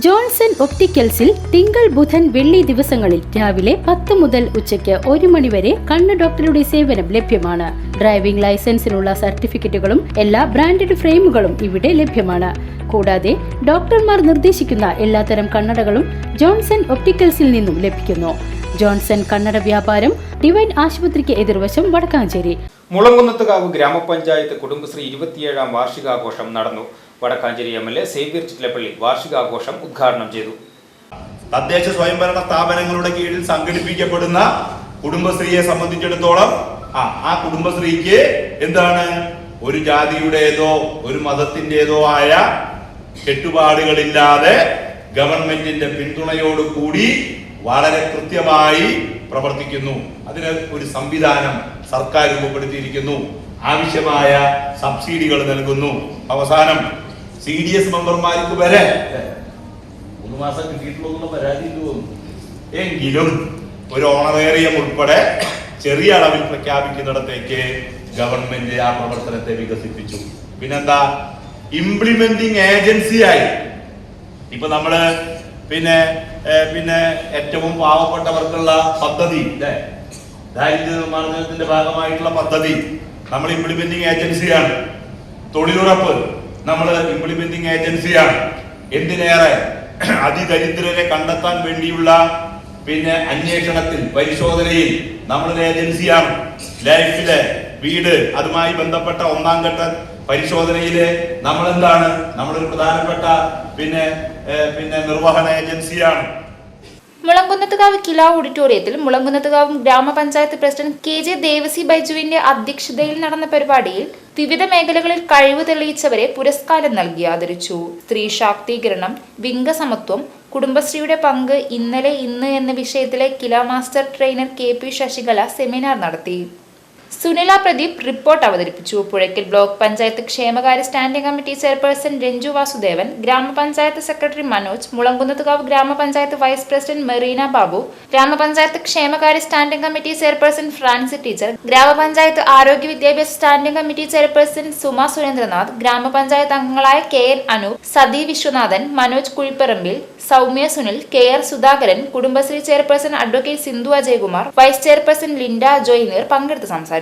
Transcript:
Johnson ഒപ്റ്റിക്കൽസിൽ തിങ്കൾ ബുധൻ വെള്ളി ദിവസങ്ങളിൽ രാവിലെ പത്ത് മുതൽ ഉച്ചയ്ക്ക് ഒരു മണിവരെ കണ്ണ് ഡോക്ടറുടെ സേവനം ലഭ്യമാണ്. ഡ്രൈവിംഗ് ലൈസൻസിനുള്ള സർട്ടിഫിക്കറ്റുകളും എല്ലാ ബ്രാൻഡഡ് ഫ്രെയിമുകളും ഇവിടെ ലഭ്യമാണ്. കൂടാതെ ഡോക്ടർമാർ നിർദ്ദേശിക്കുന്ന എല്ലാത്തരം കണ്ണടകളും ജോൺസൺ ഒപ്റ്റിക്കൽസിൽ നിന്നും ലഭിക്കുന്നു. ജോൺസൺ കണ്ണട വ്യാപാരം ഡിവൈൻ ആശുപത്രിക്ക് എതിർവശം വടക്കാഞ്ചേരി. മുളങ്കുന്നത്തുകാവ് ഗ്രാമപഞ്ചായത്ത് കുടുംബശ്രീ ഇരുപത്തിയേഴാം വാർഷികാഘോഷം നടന്നു. Vadakkanchery M L A Xavier Chittilappally വാർഷികാഘോഷം ഉദ്ഘാടനം ചെയ്തു. തദ്ദേശ സ്വയംഭരണ സ്ഥാപനങ്ങളുടെ കീഴിൽ സംഘടിപ്പിക്കപ്പെടുന്ന കുടുംബശ്രീയെ സംബന്ധിച്ചിടത്തോളം ആ ആ കുടുംബശ്രീക്ക് എന്താണ്? ഒരു ജാതിയുടേതോ ഒരു മതത്തിന്റെതോ ആയ കെട്ടുപാടുകളില്ലാതെ ഗവൺമെന്റിന്റെ പിന്തുണയോട് കൂടി വളരെ കൃത്യമായി പ്രവർത്തിക്കുന്നു. അതിന് ഒരു സംവിധാനം സർക്കാർ രൂപപ്പെടുത്തിയിരിക്കുന്നു. ആവശ്യമായ സബ്സിഡികൾ നൽകുന്നു. അവസാനം സി ഡി എസ് മെമ്പർമാർക്ക് വരെ. മൂന്ന് മാസം കിട്ടിയിട്ടുള്ള പരാതി എങ്കിലും ഒരു ഓണറേറിയം ഉൾപ്പെടെ ചെറിയ അളവിൽ പ്രഖ്യാപിക്കുന്നിടത്തേക്ക് ഗവൺമെന്റ് ആ പ്രവർത്തനത്തെ വികസിപ്പിച്ചു. പിന്നെന്താ? ഇംപ്ലിമെന്റിംഗ് ഏജൻസിയായി ഇപ്പൊ നമ്മൾ പിന്നെ പിന്നെ ഏറ്റവും പാവപ്പെട്ടവർക്കുള്ള പദ്ധതി ദാരിദ്ര്യ നിർമ്മാർജനത്തിന്റെ ഭാഗമായിട്ടുള്ള പദ്ധതി നമ്മൾ ഇംപ്ലിമെന്റിങ് ഏജൻസിയാണ് തൊഴിലുറപ്പ് നമ്മൾ ഇംപ്ലിമെന്റിംഗ് ഏജൻസിയാണ് എന്തിനേറെ അതിദരിദ്രരെ കണ്ടെത്താൻ വേണ്ടിയുള്ള പിന്നെ അന്വേഷണത്തിൽ പരിശോധനയിൽ നമ്മളൊരു ഏജൻസിയാണ് ലൈഫിലെ വീട് അതുമായി ബന്ധപ്പെട്ട ഒന്നാം ഘട്ട പരിശോധനയിൽ നമ്മൾ എന്താണ് നമ്മളൊരു പ്രധാനപ്പെട്ട പിന്നെ പിന്നെ നിർവഹണ ഏജൻസിയാണ് മുളങ്കുന്നത്തുകാവ് കില ഓഡിറ്റോറിയത്തിൽ മുളങ്കുന്നത്തുകാവ് ഗ്രാമപഞ്ചായത്ത് പ്രസിഡന്റ് കെ ജെ ദേവസി ബൈജുവിന്റെ അധ്യക്ഷതയിൽ നടന്ന പരിപാടിയിൽ വിവിധ മേഖലകളിൽ കഴിവ് തെളിയിച്ചവരെ പുരസ്കാരം നൽകി ആദരിച്ചു. സ്ത്രീ ശാക്തീകരണം വിംഗസമത്വം കുടുംബശ്രീയുടെ പങ്ക് ഇന്നലെ ഇന്ന് എന്ന വിഷയത്തിലെ KILA master trainer K P Sasikala seminar നടത്തി. സുനില പ്രദീപ് റിപ്പോർട്ട് അവതരിപ്പിച്ചു. പുഴയ്ക്കൽ ബ്ലോക്ക് പഞ്ചായത്ത് ക്ഷേമകാര്യ standing committee chairperson Renju Vasudevan ഗ്രാമപഞ്ചായത്ത് സെക്രട്ടറി മനോജ് മുളങ്കുന്നത്തുകാവ് ഗ്രാമപഞ്ചായത്ത് വൈസ് പ്രസിഡന്റ് മെറീന ബാബു ഗ്രാമപഞ്ചായത്ത് ക്ഷേമകാര്യ standing committee chairperson Francy teacher ഗ്രാമപഞ്ചായത്ത് ആരോഗ്യ വിദ്യാഭ്യാസ standing committee chairperson Suma Surendranath ഗ്രാമപഞ്ചായത്ത് അംഗങ്ങളായ K N Anu Sathi Viswanathan Manoj Kuzhipparambil Soumya Sunil K R Sudhakaran Kudumbashree chairperson advocate Sindhu Ajayakumar vice chairperson Linda Joy എന്നിവർ പങ്കെടുത്ത് സംസാരിച്ചു.